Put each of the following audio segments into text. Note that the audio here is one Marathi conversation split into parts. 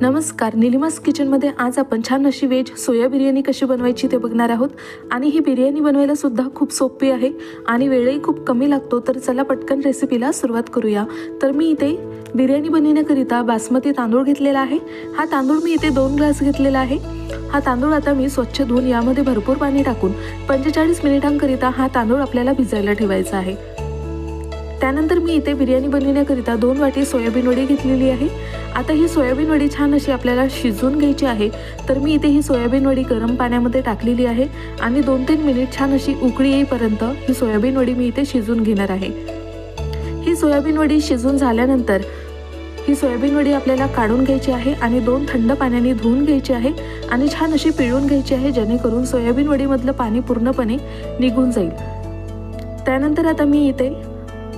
नमस्कार निलिमास किचनमध्ये आज आपण छान अशी वेज सोया बिर्याणी कशी बनवायची ते बघणार आहोत. आणि ही बिर्याणी बनवायला सुद्धा खूप सोपी आहे आणि वेळही खूप कमी लागतो तर चला पटकन रेसिपीला सुरुवात करूया. तर मी इथे बिर्याणी बनवण्याकरिता बासमती तांदूळ घेतलेला आहे. हा तांदूळ मी इथे दोन ग्लास घेतलेला आहे. हा तांदूळ आता मी स्वच्छ धुवून यामध्ये भरपूर पाणी टाकून पंचेचाळीस मिनिटांकरिता हा तांदूळ आपल्याला भिजायला ठेवायचा आहे. त्यानंतर मी इथे बिर्याणी बनवण्याकरिता दोन वाटी सोयाबीन वडी घेतलेली आहे. आता ही सोयाबीन वडी छान अशी आपल्याला शिजवून घ्यायची आहे. तर मी इथे ही सोयाबीन वडी गरम पाण्यामध्ये टाकलेली आहे आणि दोन तीन मिनिट छान अशी उकळी येईपर्यंत ही सोयाबीन वडी मी इथे शिजून घेणार आहे. ही सोयाबीन वडी शिजून झाल्यानंतर ही सोयाबीन वडी आपल्याला काढून घ्यायची आहे आणि दोन थंड पाण्याने धुवून घ्यायची आहे आणि छान अशी पिळून घ्यायची आहे जेणेकरून सोयाबीन वडीमधलं पाणी पूर्णपणे निघून जाईल. त्यानंतर आता मी इथे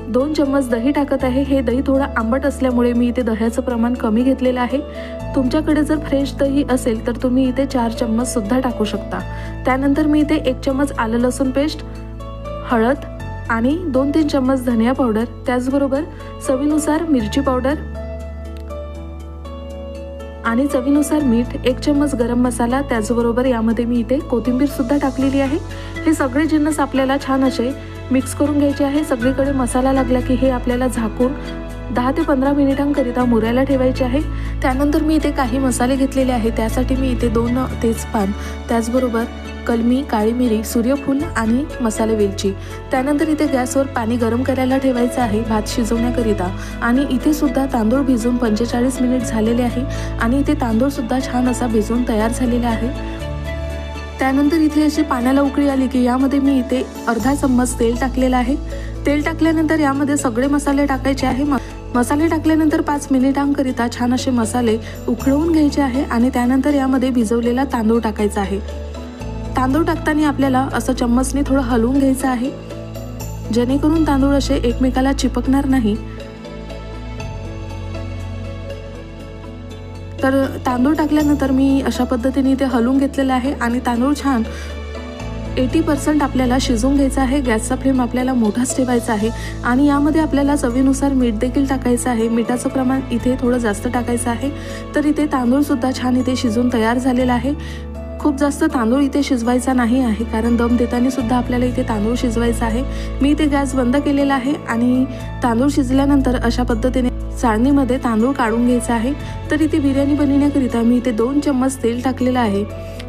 दोन चम्मच दही टाकत आहे. हे दही थोडं आंबट असल्यामुळे मी इथे दह्याचं प्रमाण कमी घेतलेलं आहे. तुमच्याकडे जर फ्रेश दही असेल तर तुम्ही इथे चार चम्मचसुद्धा टाकू शकता. त्यानंतर मी इथे एक चम्मच आलं लसूण पेस्ट हळद आणि दोन तीन चम्मच धनिया पावडर. त्याचबरोबर चवीनुसार मिरची पावडर आणि चवीनुसार मीठ एक चम्मच गरम मसाला. त्याचबरोबर यामध्ये मी इथे कोथिंबीर सुद्धा टाकलेली आहे. हे सगळे जिन्नस आपल्याला छान असे मिक्स करून घ्यायचे आहे. सगळीकडे मसाला लागला की हे आपल्याला झाकून दहा ते पंधरा मिनिटांकरिता मुरायला ठेवायचे आहे. त्यानंतर मी इथे काही मसाले घेतलेले आहे त्यासाठी मी इथे दोन तेजपान त्याचबरोबर कलमी काळी मिरी सूर्यफूल आणि मसाले वेलची. त्यानंतर इथे गॅसवर पाणी गरम करायला ठेवायचं आहे भात शिजवण्याकरिता. आणि इथे सुद्धा तांदूळ भिजून पंचेचाळीस मिनिट झालेले आहे. आणि इथे तांदूळसुद्धा छान असा भिजून तयार झालेला आहे. त्यानंतर इथे अशी पाण्याला उकळी आली की यामध्ये मी इथे अर्धा चम्मच तेल टाकलेलं आहे. तेल टाकल्यानंतर यामध्ये सगळे मसाले टाकायचे आहे. मसाले टाकल्यानंतर पाच मिनिटांकरिता छान असे मसाले उकळवून घ्यायचे आहे आणि त्यानंतर यामध्ये भिजवलेला तांदूळ टाकायचा आहे. तांदूळ टाकताना आपल्याला असं चम्मचने थोडं हलवून घ्यायचं आहे. जेणेकरून तांदूळ असे एकमेकाला चिपकणार नाही. तर तांदूळ टाकल्यानंतर मी अशा पद्धतीने इथे हलवून घेतलेलं आहे आणि तांदूळ छान एटी पर्सेंट आपल्याला शिजवून घ्यायचा आहे. गॅसचा फ्लेम आपल्याला मोठाच ठेवायचा आहे आणि यामध्ये आपल्याला चवीनुसार मीठ देखील टाकायचं आहे. मिठाचं प्रमाण इथे थोडं जास्त टाकायचं आहे. तर इथे तांदूळसुद्धा छान इथे शिजून तयार झालेला आहे. खूप जास्त तांदूळ इथे शिजवायचा नाही आहे कारण दम देताना सुद्धा आपल्याला इथे तांदूळ शिजवायचा आहे. मी इथे गॅस बंद केलेला आहे आणि तांदूळ शिजल्यानंतर अशा पद्धतीने चाळणीमध्ये तांदूळ काढून घ्यायचा आहे. तर इथे बिर्याणी बनवण्याकरिता मी इथे दोन चम्मच तेल टाकलेलं आहे.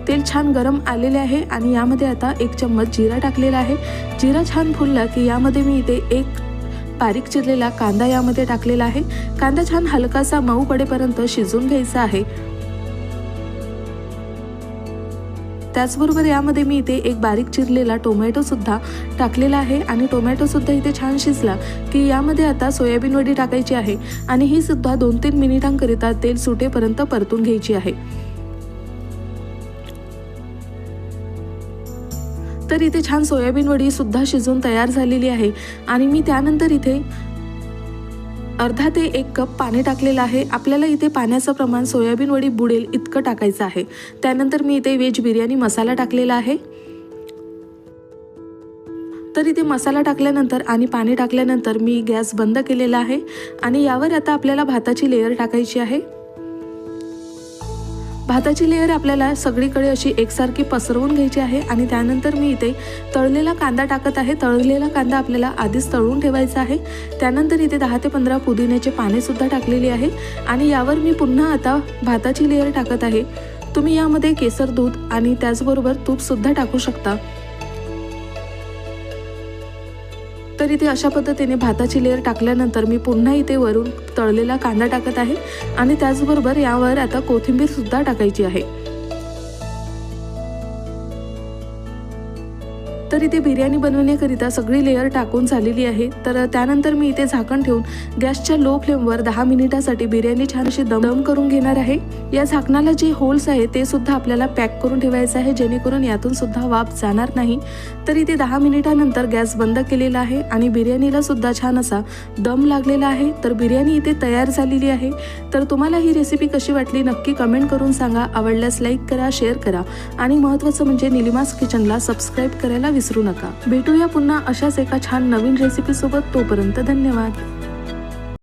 तेल छान गरम आलेले आहे आणि यामध्ये आता एक चम्मच जिरा टाकलेला आहे. जिरा छान फुलला की यामध्ये मी इथे एक बारीक चिरलेला कांदा यामध्ये टाकलेला आहे. कांदा छान हलकासा मऊ पडेपर्यंत शिजून घ्यायचा आहे. त्याचबरोबर यामध्ये मी इथे एक बारीक चिरलेला टोमॅटोसुद्धा टाकलेला आहे आणि टोमॅटोसुद्धा इथे छान शिजला की यामध्ये आता सोयाबीन वडी टाकायची आहे आणि ही सुद्धा दोन तीन मिनिटांकरिता तेल सुटेपर्यंत परतून घ्यायची आहे. तर इथे छान सोयाबीन वडी सुद्धा शिजून तयार झालेली आहे आणि मी त्यानंतर इथे अर्धा ते एक कप पाणी टाकलेलं आहे. आपल्याला इथे पाण्याचं प्रमाण सोयाबीन वडी बुडेल इतकं टाकायचं आहे. त्यानंतर मी इथे व्हेज बिर्याणी मसाला टाकलेला आहे. तर इथे मसाला टाकल्यानंतर आणि पाणी टाकल्यानंतर मी गॅस बंद केलेला आहे. आणि यावर आता आपल्याला भाताची लेअर टाकायची आहे. भाताची लेअर आपल्याला सगळीकडे अशी एकसारखी पसरवून घ्यायची आहे आणि त्यानंतर मी इथे तळलेला कांदा टाकत आहे. तळलेला कांदा आपल्याला आधीच तळून ठेवायचा आहे. त्यानंतर इथे दहा ते पंधरा पुदिन्याचे पानेसुद्धा टाकलेली आहे. आणि यावर मी पुन्हा आता भाताची लेअर टाकत आहे. तुम्ही यामध्ये केसर दूध आणि त्याचबरोबर तूपसुद्धा टाकू शकता. तर इथे अशा पद्धतीने भाताची लेअर टाकल्यानंतर मी पुन्हा इथे वरून तळलेला कांदा टाकत आहे. आणि त्याचबरोबर यावर आता कोथिंबीर सुद्धा टाकायची आहे. तर इथे बिर्याणी बनवण्याकरिता सगळी लेअर टाकून झालेली आहे. तर त्यानंतर मी इथे झाकण ठेवून गॅसच्या लो फ्लेमवर दहा मिनिटासाठी बिर्याणी छान अशी दम करून घेणार आहे. या झाकणाला जे होल्स आहे ते सुद्धा आपल्याला पॅक करून ठेवायचं आहे जेणेकरून यातून सुद्धा वाफ जाणार नाही. तर इथे दहा मिनिटानंतर गॅस बंद केलेला आहे आणि बिर्याणीला सुद्धा छान असा दम लागलेला आहे. तर बिर्याणी इथे तयार झालेली आहे. तर तुम्हाला ही रेसिपी कशी वाटली नक्की कमेंट करून सांगा. आवडल्यास लाईक करा शेअर करा आणि महत्त्वाचं म्हणजे निलिमास किचनला सबस्क्राईब करायला विसरू नका. भेटूया पुन्हा अशाच एका छान नवीन रेसिपीसोबत तोपर्यंत धन्यवाद.